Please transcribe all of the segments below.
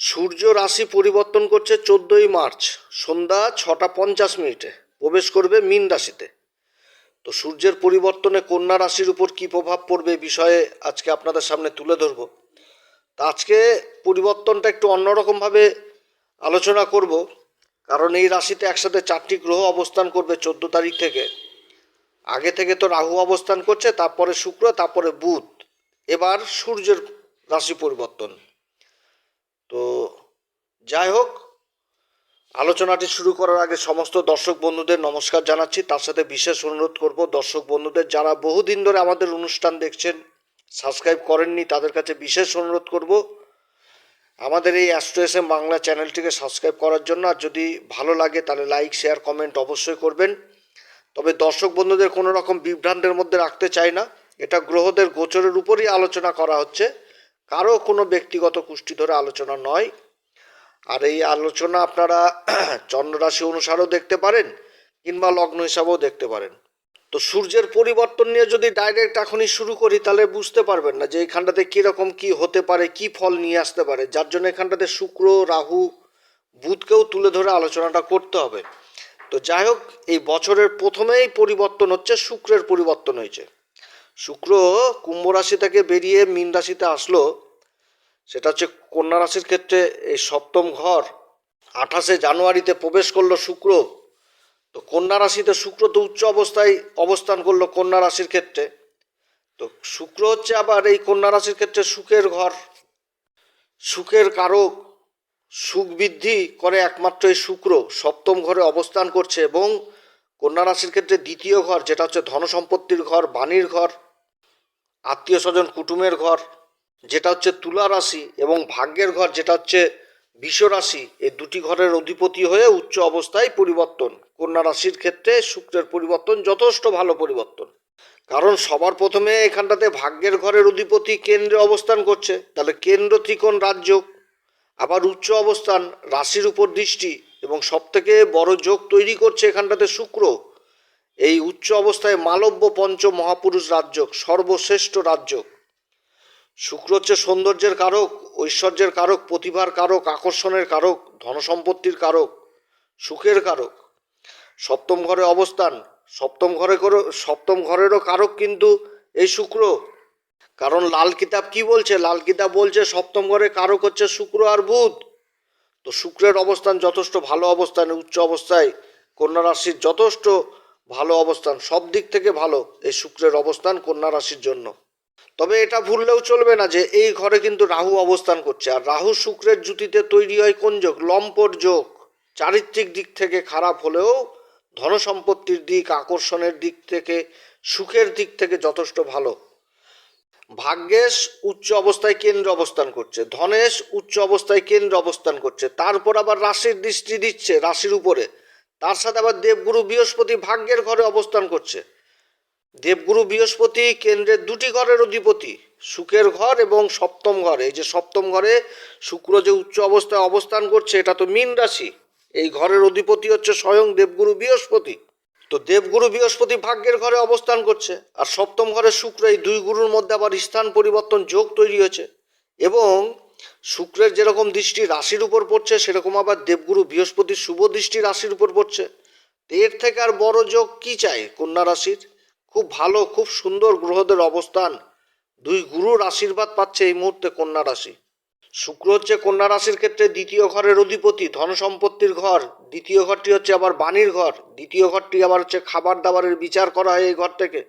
সূর্য রাশি পরিবর্তন করছে চোদ্দোই মার্চ, সন্ধ্যা ছটা পঞ্চাশ মিনিটে, প্রবেশ করবে মীন রাশিতে। তো সূর্যের পরিবর্তনে কন্যা রাশির উপর কী প্রভাব পড়বে বিষয়ে আজকে আপনাদের সামনে তুলে ধরবো। তা আজকে পরিবর্তনটা একটু অন্যরকমভাবে আলোচনা করব, কারণ এই রাশিতে একসাথে চারটি গ্রহ অবস্থান করবে চোদ্দ তারিখ থেকে। আগে থেকে তো রাহু অবস্থান করছে, তারপরে শুক্র, তারপরে বুধ। এবার সূর্যের রাশি পরিবর্তন। তো যাই হোক, আলোচনাটি শুরু করার আগে সমস্ত দর্শক বন্ধুদের নমস্কার জানাচ্ছি। তার সাথে বিশেষ অনুরোধ করব, দর্শক বন্ধুদের যারা বহুদিন ধরে আমাদের অনুষ্ঠান দেখছেন, সাবস্ক্রাইব করেননি, তাদের কাছে বিশেষ অনুরোধ করব, আমাদের এই অ্যাস্ট্রো বাংলা চ্যানেলটিকে সাবস্ক্রাইব করার জন্য। আর যদি ভালো লাগে, তাহলে লাইক শেয়ার কমেন্ট অবশ্যই করবেন। তবে দর্শক বন্ধুদের কোনো রকম বিভ্রান্তের মধ্যে রাখতে চাই না। এটা গ্রহদের গোচরের উপরই আলোচনা করা হচ্ছে। কারও কোনো ব্যক্তিগত কুষ্টি ধরে আলোচনা নয়। আর এই আলোচনা আপনারা চন্দ্ররাশি অনুসারেও দেখতে পারেন কিংবা লগ্ন হিসাবেও দেখতে পারেন। তো সূর্যের পরিবর্তন নিয়ে যদি ডাইরেক্ট এখনই শুরু করি, তাহলে বুঝতে পারবেন না যে এইখানটাতে কীরকম কি হতে পারে, কি ফল নিয়ে আসতে পারে। যার জন্য এখানটাতে শুক্র, রাহু, বুধকেও তুলে ধরে আলোচনাটা করতে হবে। তো যাই হোক, এই বছরের প্রথমেই পরিবর্তন হচ্ছে, শুক্রের পরিবর্তন হয়েছে। শুক্র কুম্ভ রাশি থেকে বেরিয়ে মীন রাশিতে আসলো। সেটা হচ্ছে কন্যা রাশির ক্ষেত্রে এই সপ্তম ঘর, আঠাশে জানুয়ারিতে প্রবেশ করল শুক্র। তো কন্যা রাশিতে শুক্র তো উচ্চ অবস্থায় অবস্থান করল কন্যা রাশির ক্ষেত্রে। তো শুক্র হচ্ছে আবার এই কন্যা রাশির ক্ষেত্রে সুখের ঘর। সুখের কারক, সুখ বৃদ্ধি করে একমাত্র এই শুক্র সপ্তম ঘরে অবস্থান করছে এবং কন্যা রাশির ক্ষেত্রে দ্বিতীয় ঘর, যেটা হচ্ছে ধন সম্পত্তির ঘর, বাণীর ঘর। আত্মীয় স্বজন কুটুমের ঘর, যেটা হচ্ছে তুলা রাশি এবং ভাগ্যের ঘর, যেটা হচ্ছে রাশি, এই দুটি ঘরের অধিপতি হয়ে উচ্চ অবস্থায় পরিবর্তন। কন্যা রাশির ক্ষেত্রে শুক্রের পরিবর্তন যথেষ্ট ভালো পরিবর্তন। কারণ সবার প্রথমে এখানটাতে ভাগ্যের ঘরের অধিপতি কেন্দ্রে অবস্থান করছে। তাহলে কেন্দ্র ত্রিকোণ রাজ্য। আবার উচ্চ অবস্থান রাশির উপর দৃষ্টি এবং সবথেকে বড় যোগ তৈরি করছে এখানটাতে শুক্র। এই উচ্চ অবস্থায় মালব্য পঞ্চ মহাপুরুষ রাজ্য সর্বশ্রেষ্ঠ রাজ্য শুক্র হচ্ছে সৌন্দর্যের কারক, ঐশ্বর্যের কারক, প্রতিভার কারক, আকর্ষণের কারক, ধনসম্পত্তির কারক, সুখের কারক। সপ্তম ঘরে অবস্থান, সপ্তম ঘরে সপ্তম ঘরেরও কারক কিন্তু এই শুক্র। কারণ লাল কিতাব কি বলছে? লাল কিতাব বলছে সপ্তম ঘরে কারক হচ্ছে শুক্র আর বুধ। তো শুক্রের অবস্থান যথেষ্ট ভালো অবস্থানে, উচ্চ অবস্থায়, কন্যা রাশির যথেষ্ট ভালো অবস্থান, সব দিক থেকে ভালো এই শুক্রের অবস্থান কন্যা রাশির জন্য। তবে এটা ভুললেও চলবে না যে এই ঘরে কিন্তু রাহু অবস্থান করছে। আর রাহু শুক্রের জুতিতে তৈরি হয় কোন যোগ? লম্পট যোগ। চারিত্রিক দিক থেকে খারাপ হলেও ধনসম্পত্তির দিক, আকর্ষণের দিক থেকে, সুখের দিক থেকে যথেষ্ট ভালো। ভাগ্যেশ উচ্চ অবস্থায় কেন্দ্র অবস্থান করছে। ধনেশ উচ্চ অবস্থায় কেন্দ্র অবস্থান করছে। তারপর আবার রাশির দৃষ্টি দিচ্ছে রাশির উপরে। তার সাথে আবার দেবগুরু বৃহস্পতি ভাগ্যের ঘরে অবস্থান করছে। দেবগুরু বৃহস্পতি কেন্দ্রের দুটি ঘরের অধিপতি, সুখের ঘর এবং সপ্তম ঘরে। এই যে সপ্তম ঘরে শুক্র যে উচ্চ অবস্থায় অবস্থান করছে, এটা তো মীন রাশি। এই ঘরের অধিপতি হচ্ছে স্বয়ং দেবগুরু বৃহস্পতি। তো দেবগুরু বৃহস্পতি ভাগ্যের ঘরে অবস্থান করছে আর সপ্তম ঘরে শুক্র, এই দুই গুরুর মধ্যে আবার স্থান পরিবর্তন যোগ তৈরি হয়েছে। এবং শুক্রের যেরকম দৃষ্টি রাশির উপর পড়ছে, সেরকম আবার দেবগুরু বৃহস্পতির শুভ দৃষ্টি রাশির উপর পড়ছে। এর থেকে আর বড় যোগ কি চাই কন্যা রাশির? খুব ভালো, খুব সুন্দর গ্রহদের অবস্থান। দুই গুরুর আশীর্বাদ পাচ্ছে এই মুহূর্তে কন্যা রাশি। শুক্র হচ্ছে কন্যা রাশির ক্ষেত্রে দ্বিতীয় ঘরের অধিপতি, ধন সম্পত্তির ঘর। দ্বিতীয় ঘরটি হচ্ছে আবার বাণীর ঘর। দ্বিতীয় ঘরটি আবার হচ্ছে খাবার দাবারের বিচার করা হয় এই ঘর থেকে।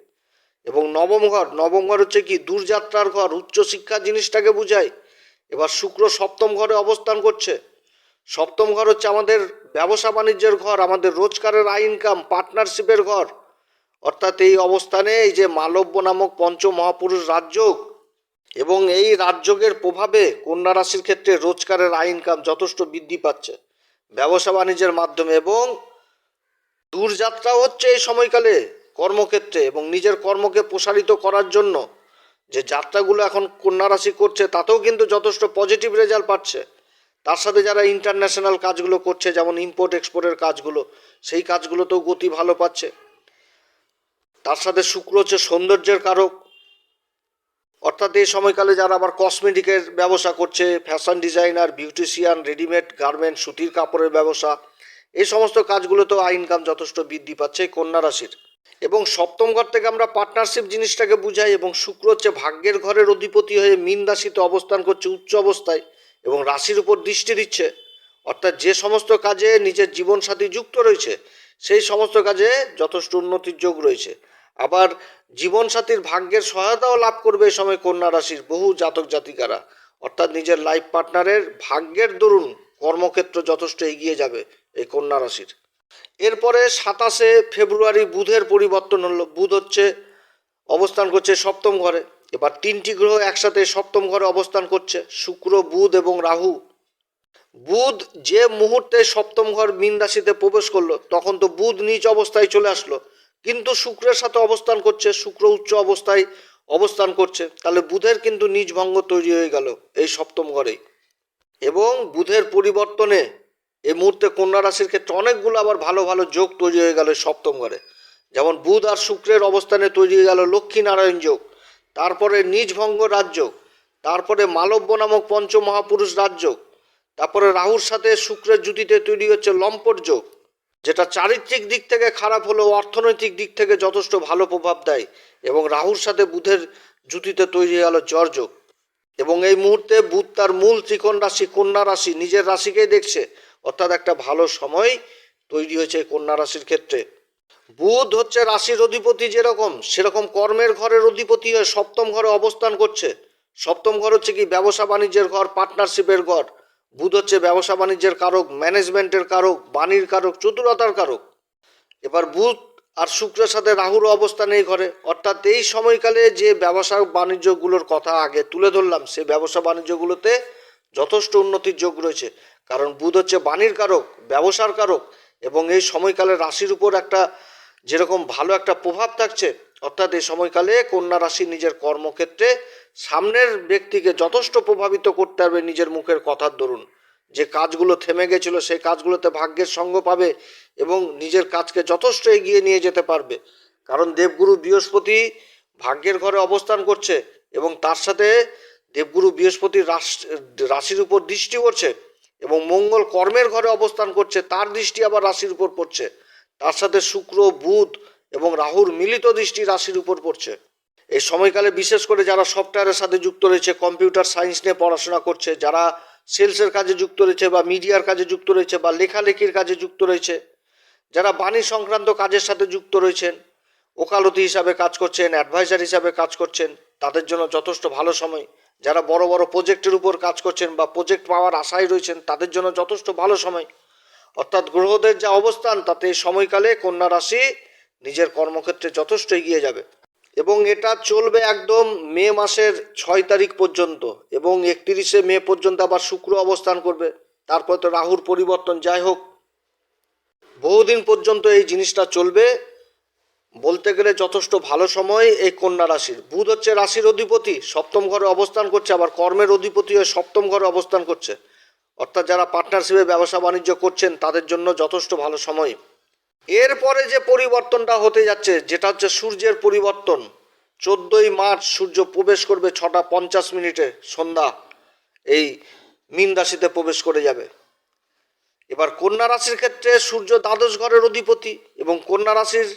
এবং নবম ঘর নবম ঘর হচ্ছে কি? দূরযাত্রার ঘর উচ্চশিক্ষা জিনিসটাকে বুঝায়। এবার শুক্র সপ্তম ঘরে অবস্থান করছে। সপ্তম ঘর হচ্ছে আমাদের ব্যবসা বাণিজ্যের ঘর, আমাদের রোজগারের আয় ইনকাম পার্টনারশিপের ঘর। অর্থাৎ এই অবস্থানে এই যে মালব্য নামক পঞ্চ মহাপুরুষ রাজযোগ এবং এই রাজযোগের প্রভাবে কন্যা রাশির ক্ষেত্রে রোজগারের আয় ইনকাম যথেষ্ট বৃদ্ধি পাচ্ছে ব্যবসা বাণিজ্যের মাধ্যমে এবং দূরযাত্রা হচ্ছে এই সময়কালে কর্মক্ষেত্রে এবং নিজের কর্মকে প্রসারিত করার জন্য যে যাত্রাগুলো এখন কন্যা রাশি করছে, তাতেও কিন্তু যথেষ্ট পজিটিভ রেজাল্ট পাচ্ছে। তার সাথে যারা ইন্টারন্যাশনাল কাজগুলো করছে, যেমন ইম্পোর্ট এক্সপোর্টের কাজগুলো, সেই কাজগুলোতেও গতি ভালো পাচ্ছে। তার সাথে শুক্র হচ্ছে সৌন্দর্যের কারক। অর্থাৎ এই সময়কালে যারা আবার কসমেটিকের ব্যবসা করছে fashion designer beautician readymade garment সুতির কাপড়ের ব্যবসা, এই সমস্ত কাজগুলোতেও আয় ইনকাম যথেষ্ট বৃদ্ধি পাচ্ছে কন্যা রাশির। এবং সপ্তম ঘর থেকে আমরা পার্টনারশিপ জিনিসটাকে বুঝাই এবং শুক্র হচ্ছে ভাগ্যের ঘরের অধিপতি হয়ে মীন রাশিতে অবস্থান করছে উচ্চ অবস্থায় এবং রাশির উপর দৃষ্টি দিচ্ছে। অর্থাৎ যে সমস্ত কাজে নিজের জীবনসাথী যুক্ত রয়েছে, সেই সমস্ত কাজে যথেষ্ট উন্নতির যোগ রয়েছে। আবার জীবনসাথীর ভাগ্যের সহায়তাও লাভ করবে এই সময় কন্যা রাশির বহু জাতক জাতিকারা। অর্থাৎ নিজের লাইফ পার্টনারের ভাগ্যের দরুন কর্মক্ষেত্র যথেষ্ট এগিয়ে যাবে এই কন্যা রাশির। এরপরে সাতাশে ফেব্রুয়ারি বুধের পরিবর্তন হলো। বুধ হচ্ছে অবস্থান করছে সপ্তম ঘরে। এবার তিনটি গ্রহ একসাথে সপ্তম ঘরে অবস্থান করছে, শুক্র, বুধ এবং রাহু। বুধ যে মুহূর্তে সপ্তম ঘর মীন রাশিতে প্রবেশ করল, তখন তো বুধ নিজ অবস্থায় চলে আসলো। কিন্তু শুক্রের সাথে অবস্থান করছে, শুক্র উচ্চ অবস্থায় অবস্থান করছে। তাহলে বুধের কিন্তু নিজ ভঙ্গ তৈরি হয়ে গেল এই সপ্তম ঘরেই। এবং বুধের পরিবর্তনে এই মুহূর্তে কন্যা রাশির ক্ষেত্রে অনেকগুলো আবার ভালো ভালো যোগ তৈরি হয়ে গেল সপ্তম ঘরে। যেমন বুধ আর শুক্রের অবস্থানে তৈরি হয়ে গেল লক্ষ্মী নারায়ণ যোগ, তারপরে নিজ ভঙ্গ রাজযোগ তারপরে মালব্য নামক পঞ্চ মহাপুরুষ রাজযোগ তারপরে রাহুর সাথে শুক্রের জুতিতে তৈরি হচ্ছে লম্পট যোগ, যেটা চারিত্রিক দিক থেকে খারাপ হলেও অর্থনৈতিক দিক থেকে যথেষ্ট ভালো প্রভাব দেয় এবং রাহুর সাথে বুধের জুতিতে তৈরি হয়ে গেল জ্বর যোগ। এবং এই মুহূর্তে বুধ তার মূল ত্রিকোণ রাশি, কন্যা রাশি, নিজের রাশিকেই দেখছে। অর্থাৎ একটা ভালো সময় তৈরি হয়েছে কন্যা রাশির ক্ষেত্রে। বুধ হচ্ছে রাশির অধিপতি যেরকম, সেরকম কর্মের ঘরের অধিপতি হয়ে সপ্তম ঘরে অবস্থান করছে। সপ্তম ঘর হচ্ছে কি ব্যবসা বাণিজ্যের ঘর, পার্টনারশিপের ঘর। বুধ হচ্ছে ব্যবসা বাণিজ্যের কারক, ম্যানেজমেন্টের কারক, বাণীর কারক, চতুরতার কারক। এবার বুধ আর শুক্রের সাথে রাহুর অবস্থান এই ঘরে। অর্থাৎ এই সময়কালে যে ব্যবসা বাণিজ্যগুলোর কথা আগে তুলে ধরলাম সেই ব্যবসা বাণিজ্যগুলোতে যথেষ্ট উন্নতির যোগ রয়েছে। কারণ বুধ হচ্ছে বাণীর কারক, ব্যবসার কারক এবং এই সময়কালে রাশির উপর একটা যেরকম ভালো একটা প্রভাব থাকছে, অর্থাৎ এই সময়কালে কন্যা রাশি নিজের কর্মক্ষেত্রে সামনের ব্যক্তিকে যথেষ্ট প্রভাবিত করতে পারবে নিজের মুখের কথার দরুন যে কাজগুলো থেমে গেছিল সেই কাজগুলোতে ভাগ্যের সঙ্গ পাবে এবং নিজের কাজকে যথেষ্ট এগিয়ে নিয়ে যেতে পারবে। কারণ দেবগুরু বৃহস্পতি ভাগ্যের ঘরে অবস্থান করছে এবং তার সাথে দেবগুরু বৃহস্পতির রাশ- রাশির উপর দৃষ্টি করছে। এবং মঙ্গল কর্মের ঘরে অবস্থান করছে, তার দৃষ্টি আবার রাশির উপর পড়ছে। তার সাথে শুক্র, বুধ এবং রাহুর মিলিত দৃষ্টি রাশির উপর পড়ছে। এই সময়কালে বিশেষ করে যারা সফটওয়্যারের সাথে যুক্ত রয়েছে, কম্পিউটার সায়েন্স নিয়ে পড়াশোনা করছে, যারা সেলসের কাজে যুক্ত রয়েছে বা মিডিয়ার কাজে যুক্ত রয়েছে বা লেখালেখির কাজে যুক্ত রয়েছে, যারা বাণী সংক্রান্ত কাজের সাথে যুক্ত রয়েছেন, ওকালতি হিসাবে কাজ করছেন, অ্যাডভাইজার হিসাবে কাজ করছেন, তাদের জন্য যথেষ্ট ভালো সময়। যারা বড় বড় প্রজেক্টের উপর কাজ করছেন বা প্রজেক্ট পাওয়ার আশায় রয়েছেন, তাদের জন্য যথেষ্ট ভালো সময়। অর্থাৎ গ্রহদের যা অবস্থান, তাতে সময়কালে কন্যা রাশি নিজের কর্মক্ষেত্রে যথেষ্ট এগিয়ে যাবে। এবং এটা চলবে একদম মে মাসের ছয় তারিখ পর্যন্ত এবং একত্রিশে মে পর্যন্ত আবার শুক্র অবস্থান করবে। তারপর তো রাহুর পরিবর্তন, যাই হোক, বহুদিন পর্যন্ত এই জিনিসটা চলবে। বলতে গেলে যথেষ্ট ভালো সময় এই কন্যা রাশির। বুধ হচ্ছে রাশির অধিপতি, সপ্তম ঘরে অবস্থান করছে, আবার কর্মের অধিপতি হয়ে সপ্তম ঘরে অবস্থান করছে। অর্থাৎ যারা পার্টনারশিপে ব্যবসা বাণিজ্য করছেন, তাদের জন্য যথেষ্ট ভালো সময়। এরপরে যে পরিবর্তনটা হতে যাচ্ছে, যেটা হচ্ছে সূর্যের পরিবর্তন। চোদ্দোই মার্চ সূর্য প্রবেশ করবে ছটা পঞ্চাশ মিনিটে, সন্ধ্যা। এই মীন রাশিতে প্রবেশ করে যাবে। এবার কন্যা রাশির ক্ষেত্রে সূর্য দ্বাদশ ঘরের অধিপতি এবং কন্যা রাশির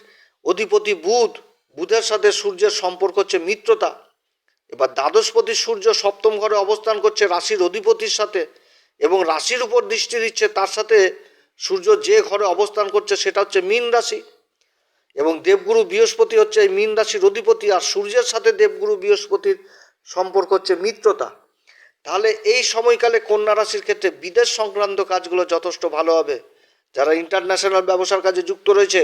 অধিপতি বুধ, বুধের সাথে সূর্যের সম্পর্ক হচ্ছে মিত্রতা। এবার দ্বাদশপতি সূর্য সপ্তম ঘরে অবস্থান করছে রাশির অধিপতির সাথে এবং রাশির উপর দৃষ্টি দিচ্ছে তার সাথে সূর্য যে ঘরে অবস্থান করছে সেটা হচ্ছে মীন রাশি। এবং দেবগুরু বৃহস্পতি হচ্ছে এই মীন রাশির অধিপতি আর সূর্যের সাথে দেবগুরু বৃহস্পতির সম্পর্ক হচ্ছে মিত্রতা। তাহলে এই সময়কালে কন্যা রাশির ক্ষেত্রে বিদেশ সংক্রান্ত কাজগুলো যথেষ্ট ভালো হবে। যারা ইন্টারন্যাশনাল ব্যবসার কাজে যুক্ত রয়েছে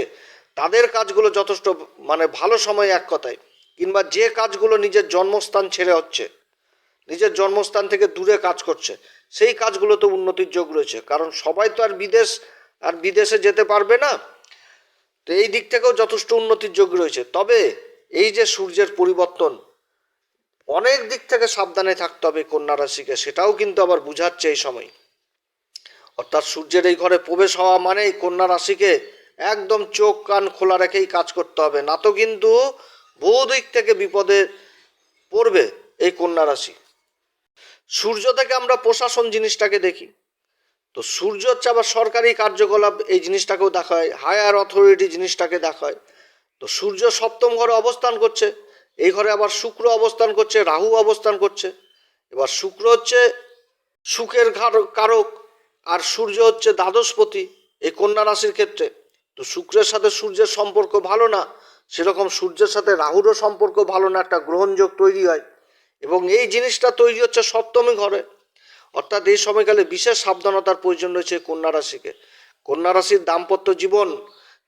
তাদের কাজগুলো যথেষ্ট মানে ভালো সময় এক কথায়, কিংবা যে কাজগুলো নিজের জন্মস্থান ছেড়ে হচ্ছে, নিজের জন্মস্থান থেকে দূরে কাজ করছে, সেই কাজগুলোতে উন্নতির যোগ রয়েছে। কারণ সবাই তো আর বিদেশ, আর বিদেশে যেতে পারবে না। তো এই দিক থেকেও যথেষ্ট উন্নতির যোগ রয়েছে। তবে এই যে সূর্যের পরিবর্তন, অনেক দিক থেকে সাবধানে থাকতে হবে কন্যা রাশিকে, সেটাও কিন্তু আবার বুঝাচ্ছে এই সময়। অর্থাৎ সূর্যের এই ঘরে প্রবেশ হওয়া মানেই কন্যা রাশিকে একদম চোখ কান খোলা রেখেই কাজ করতে হবে। না তো কিন্তু বহু দিক থেকে বিপদে পড়বে এই কন্যা রাশি। সূর্য থেকে আমরা প্রশাসন জিনিসটাকে দেখি। তো সূর্য হচ্ছে আবার সরকারি কার্যকলাপ, এই জিনিসটাকেও দেখা হয় হায়ার অথরিটি জিনিসটাকে দেখা হয় তো সূর্য সপ্তম ঘরে অবস্থান করছে। এই ঘরে আবার শুক্র অবস্থান করছে, রাহু অবস্থান করছে। এবার শুক্র হচ্ছে সুখের কারক, আর সূর্য হচ্ছে দ্বাদশপতি এই কন্যা রাশির ক্ষেত্রে। তো শুক্রের সাথে সূর্যের সম্পর্ক ভালো না, সেরকম সূর্যের সাথে রাহুরও সম্পর্ক ভালো না, একটা গ্রহণযোগ তৈরি হয়। এবং এই জিনিসটা তৈরি হচ্ছে সপ্তমী ঘরে। অর্থাৎ এই সময়কালে বিশেষ সাবধানতার প্রয়োজন রয়েছে কন্যা রাশিকে। কন্যা রাশির দাম্পত্য জীবন,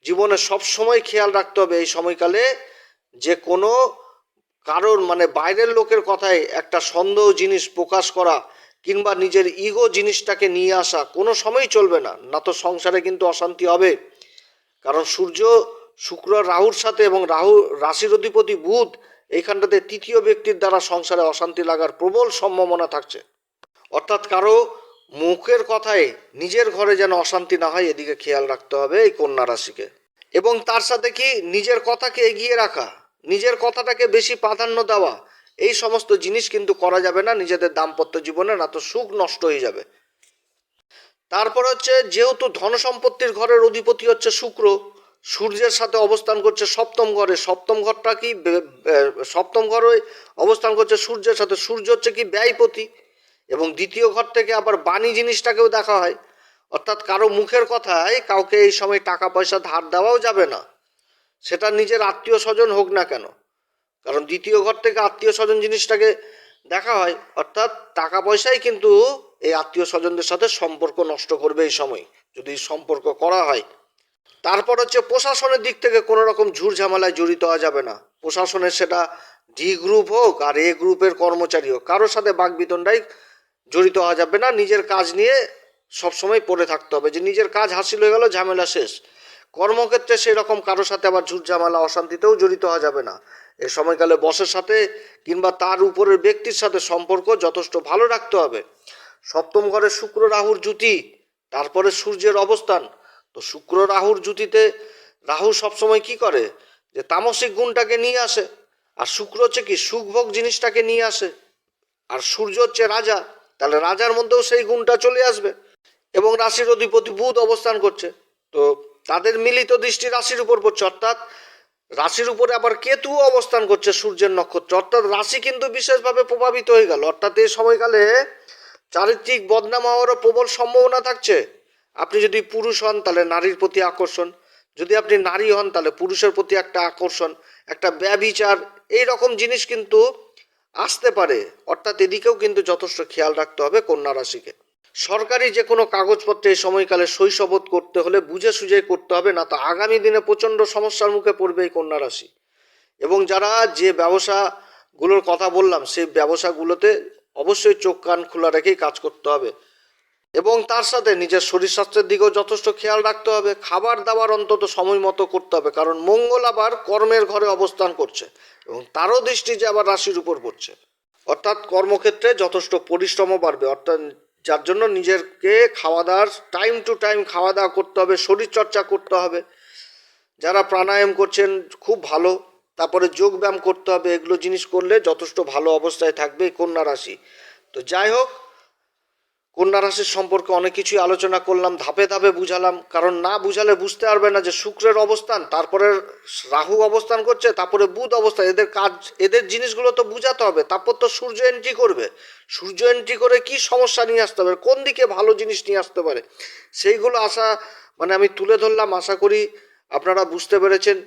জীবনে সবসময় খেয়াল রাখতে হবে এই সময়কালে যে কোনো কারোর মানে বাইরের লোকের কথায় একটা সন্দেহ জিনিস প্রকাশ করা কিংবা নিজের ইগো জিনিসটাকে নিয়ে আসা কোনো সময়ই চলবে না। না তো সংসারে কিন্তু অশান্তি হবে কারণ সূর্য, শুক্র, রাহুর সাথে এবং রাহু, রাশির অধিপতি বুধ এইখানটাতে তৃতীয় ব্যক্তির দ্বারা সংসারে অশান্তি লাগার প্রবল সম্ভাবনা থাকছে। অর্থাৎ কারও মুখের কথায় নিজের ঘরে যেন অশান্তি না হয়, এদিকে খেয়াল রাখতে হবে এই কন্যা রাশিকে। এবং তার সাথে কি নিজের কথাকে এগিয়ে রাখা, নিজের কথাটাকে বেশি প্রাধান্য দেওয়া, এই সমস্ত জিনিস কিন্তু করা যাবে না, নিজেদের দাম্পত্য জীবনে না তো সুখ নষ্ট হয়ে যাবে। তারপর হচ্ছে যেহেতু ধন সম্পত্তির ঘরের অধিপতি হচ্ছে শুক্র, সূর্যের সাথে অবস্থান করছে সপ্তম ঘরে। সপ্তম ঘরটা কি সপ্তম ঘরে অবস্থান করছে সূর্যের সাথে। সূর্য হচ্ছে কি ব্যয়পতি এবং দ্বিতীয় ঘর থেকে আবার বাণী জিনিসটাকেও দেখা হয়। অর্থাৎ কারও মুখের কথায় কাউকে এই সময় টাকা পয়সা ধার দেওয়াও যাবে না। সেটা নিজের আত্মীয় স্বজন হোক না কেন। কারণ দ্বিতীয় ঘর থেকে আত্মীয় স্বজন জিনিসটাকে দেখা হয়। অর্থাৎ টাকা পয়সাই কিন্তু এই আত্মীয় স্বজনদের সাথে সম্পর্ক নষ্ট করবে এই সময়, যদি সম্পর্ক করা হয়। তারপর হচ্ছে প্রশাসনের দিক থেকে কোনো রকম ঝুট ঝামেলায় জড়িত হওয়া যাবে না। প্রশাসনের সেটা ডি গ্রুপ হোক আর এ গ্রুপের কর্মচারী হোক, কারোর সাথে বাগবিতণ্ডায় জড়িত হওয়া যাবে না। নিজের কাজ নিয়ে সবসময় পড়ে থাকতে হবে যে নিজের কাজ হাসিল হয়ে গেল, ঝামেলা শেষ। কর্মক্ষেত্রে সেই রকম কারোর সাথে আবার ঝুট ঝামেলা, অশান্তিতেও জড়িত হওয়া যাবে না। এ সময়কালে বসের সাথে কিংবা তার উপরের ব্যক্তির সাথে সম্পর্ক যথেষ্ট ভালো রাখতে হবে। সপ্তম ঘরে শুক্র রাহুর জুতি তারপরে সূর্যের অবস্থান। তো শুক্র রাহুর জুতিতে রাহু সবসময় কি করে? যে তামসিক গুণটাকে নিয়ে আসে, আর শুক্র হচ্ছে কি সুখভোগ জিনিসটাকে নিয়ে আসে, আর সূর্য হচ্ছে রাজা, তাহলে রাজার মধ্যেও সেই গুণটা চলে আসবে। এবং রাশির অধিপতি বুধ অবস্থান করছে, তো তাদের মিলিত দৃষ্টি রাশির উপর পড়ছে, অর্থাৎ রাশির উপরে আবার কেতুও অবস্থান করছে সূর্যের নক্ষত্র, অর্থাৎ রাশি কিন্তু বিশেষভাবে প্রভাবিত হয়ে গেল। অর্থাৎ এই সময়কালে চারিত্রিক বদনাম হওয়ারও প্রবল সম্ভাবনা থাকছে। আপনি যদি পুরুষ হন, তাহলে নারীর প্রতি আকর্ষণ। যদি আপনি নারী হন, তাহলে পুরুষের প্রতি একটা আকর্ষণ, একটা ব্যবিচার এই রকম জিনিস কিন্তু আসতে পারে। অর্থাৎ এদিকেও কিন্তু যথেষ্ট খেয়াল রাখতে হবে কন্যা রাশিকে। সরকারি যে কোনো কাগজপত্রে এই সময়কালে শৈশবোধ করতে হলে বুঝে সুঝে করতে হবে, না তো আগামী দিনে প্রচণ্ড সমস্যার মুখে পড়বে এই কন্যা রাশি। এবং যারা যে ব্যবসাগুলোর কথা বললাম, সেই ব্যবসাগুলোতে অবশ্যই চোখ কান খোলা রেখেই কাজ করতে হবে। এবং তার সাথে নিজের শরীর স্বাস্থ্যের দিকেও যথেষ্ট খেয়াল রাখতে হবে। খাবার দাবার অন্তত সময় মতো করতে হবে, কারণ মঙ্গল আবার কর্মের ঘরে অবস্থান করছে এবং তারও দৃষ্টি যে আবার রাশির উপর পড়ছে। অর্থাৎ কর্মক্ষেত্রে যথেষ্ট পরিশ্রমও বাড়বে, অর্থাৎ যার জন্য নিজেকে খাওয়া দাওয়ার টাইম টু টাইম খাওয়া দাওয়া করতে হবে শরীর চর্চা করতে হবে। যারা প্রাণায়াম করছেন, খুব ভালো। তারপরে যোগ ব্যায়াম করতে হবে, এগুলো জিনিস করলে যথেষ্ট ভালো অবস্থায় থাকবে কন্যা রাশি। তো যাই হোক, কন্যা রাশির সম্পর্কে অনেক কিছুই আলোচনা করলাম, ধাপে ধাপে বুঝালাম, কারণ না বুঝালে বুঝতে পারবে না যে শুক্রের অবস্থান, তারপরে রাহু অবস্থান করছে, তারপরে বুধ অবস্থান, এদের কাজ, এদের জিনিসগুলো তো বুঝাতে হবে, তারপর তো সূর্য এন্ট্রি করবে। সূর্য এন্ট্রি করে কি সমস্যা নিয়ে আসতে পারে, কোন দিকে ভালো জিনিস নিয়ে আসতে পারে? সেইগুলো আশা মানে আমি তুলে ধরলাম, আশা করি আপনারা বুঝতে পেরেছেন।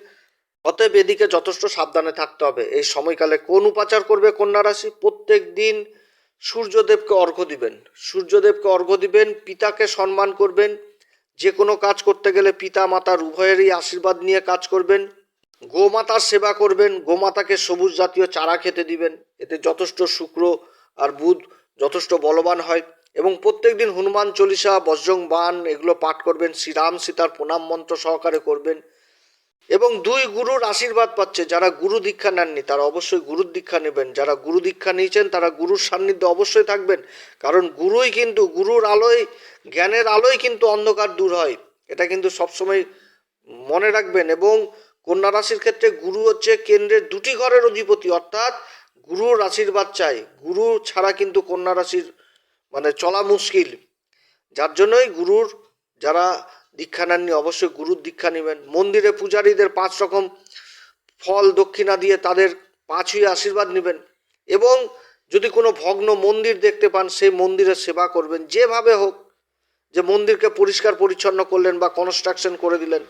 অতএব এদিকে যথেষ্ট সাবধানে থাকতে হবে। এই সময়কালে কোন উপাচার করবে কন্যা রাশি? প্রত্যেক দিন সূর্যদেবকে অর্ঘ্য দিবেন। সূর্যদেবকে অর্ঘ্য দিবেন, পিতাকে সম্মান করবেন। যে কোনো কাজ করতে গেলে পিতা মাতার উভয়েরই আশীর্বাদ নিয়ে কাজ করবেন। গোমাতার সেবা করবেন, গোমাতাকে সবুজ জাতীয় চারা খেতে দিবেন। এতে যথেষ্ট শুক্র আর বুধ যথেষ্ট বলবান হয় এবং প্রত্যেক দিন হনুমান চল্লিশা, বজ্রং বান এগুলো পাঠ করবেন। শ্রীরাম সীতার প্রণাম মন্ত্র সহকারে করবেন। এবং দুই গুরুর আশীর্বাদ পাচ্ছে, যারা গুরু দীক্ষা নেননি, তারা অবশ্যই গুরুর দীক্ষা নেবেন। যারা গুরু দীক্ষা নিয়েছেন, তারা গুরুর সান্নিধ্যে অবশ্যই থাকবেন। কারণ গুরুই কিন্তু, গুরুর আলোয়, জ্ঞানের আলোয় কিন্তু অন্ধকার দূর হয়। এটা কিন্তু সবসময় মনে রাখবেন। এবং কন্যা রাশির ক্ষেত্রে গুরু হচ্ছে কেন্দ্রের দুটি ঘরের অধিপতি, অর্থাৎ গুরুর আশীর্বাদ চাই। গুরু ছাড়া কিন্তু কন্যা রাশির মানে চলা মুশকিল। যার জন্যই গুরুর যারা দীক্ষা নেননি, অবশ্যই গুরুর দীক্ষা নেবেন। মন্দিরে পূজারীদের পাঁচ রকম ফল দক্ষিণা দিয়ে তাদের পাঁচই আশীর্বাদ নেবেন। এবং যদি কোনো ভগ্ন মন্দির দেখতে পান, সেই মন্দিরের সেবা করবেন, যেভাবে হোক, যে মন্দিরকে পরিষ্কার পরিচ্ছন্ন করলেন বা কনস্ট্রাকশন করে দিলেন,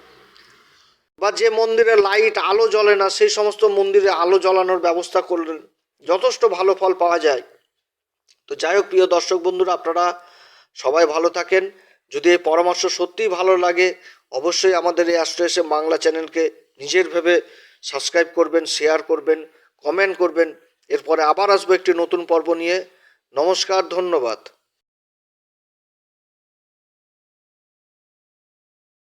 বা যে মন্দিরে লাইট আলো জ্বলে না, সেই সমস্ত মন্দিরে আলো জ্বালানোর ব্যবস্থা করলেন, যথেষ্ট ভালো ফল পাওয়া যায়। তো যাই হোক, প্রিয় দর্শক বন্ধুরা, আপনারা সবাই ভালো থাকেন। যদি এই পরামর্শ সত্যিই ভালো লাগে, অবশ্যই আমাদের এই আশ্রয় এসে বাংলা চ্যানেলকে নিজের ভেবে সাবস্ক্রাইব করবেন শেয়ার করবেন কমেন্ট করবেন। এরপরে আবার আসব একটি নতুন পর্ব নিয়ে। নমস্কার, ধন্যবাদ।